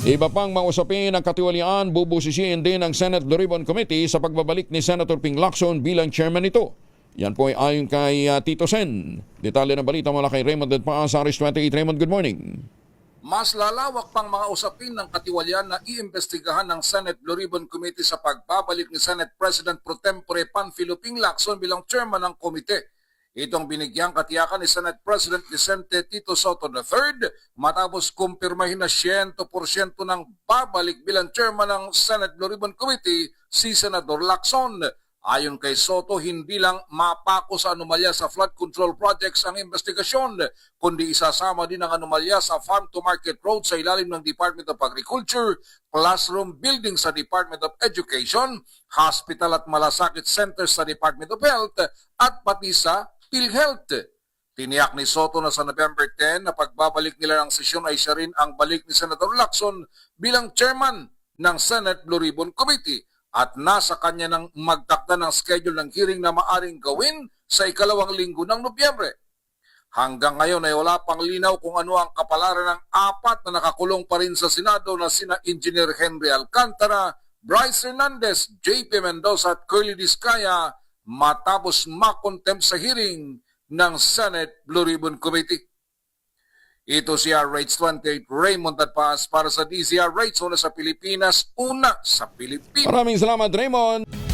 Iba pang mausapin ng katiwalian, bubusisiin din ng Senate Blue Ribbon Committee sa pagbabalik ni Senator Ping Lacson bilang chairman nito. Yan po ay ayon kay uh, Tito Sen. Detalye ng balita mula kay Raymond Dedpa sa Aris 28. Raymond, good morning. Mas lalawak pang mga usapin ng katiwalian na iimbestigahan ng Senate Blue Ribbon Committee sa pagbabalik ni Senate President Pro Tempore Panfilo Ping Lacson bilang chairman ng komite. Itong binigyang katiyakan ni Senate President Vicente Tito Soto III matapos kumpirmahin na 100% ng babalik bilang chairman ng Senate Blue Ribbon Committee si Senador Lacson. Ayon kay Soto, hindi lang mapako sa anomalya sa flood control projects ang investigasyon, kundi isasama din ang anomalya sa farm to market road sa ilalim ng Department of Agriculture, classroom building sa Department of Education, hospital at malasakit centers sa Department of Health, at pati sa PhilHealth. Tiniyak ni Soto na sa November 10 na pagbabalik nila ng sesyon ay siya rin ang balik ni Senator Lacson bilang chairman ng Senate Blue Ribbon Committee at nasa kanya ng magtakda ng schedule ng hearing na maaring gawin sa ikalawang linggo ng Nobyembre. Hanggang ngayon ay wala pang linaw kung ano ang kapalaran ng apat na nakakulong pa rin sa Senado na sina Engineer Henry Alcantara, Bryce Hernandez, JP Mendoza at Curly Discaya matapos makontempt sa hearing ng Senate Blue Ribbon Committee. Ito si RH28 Raymond Tadpas para sa DZR Rates una sa Pilipinas, una sa Pilipinas. Maraming salamat, Raymond.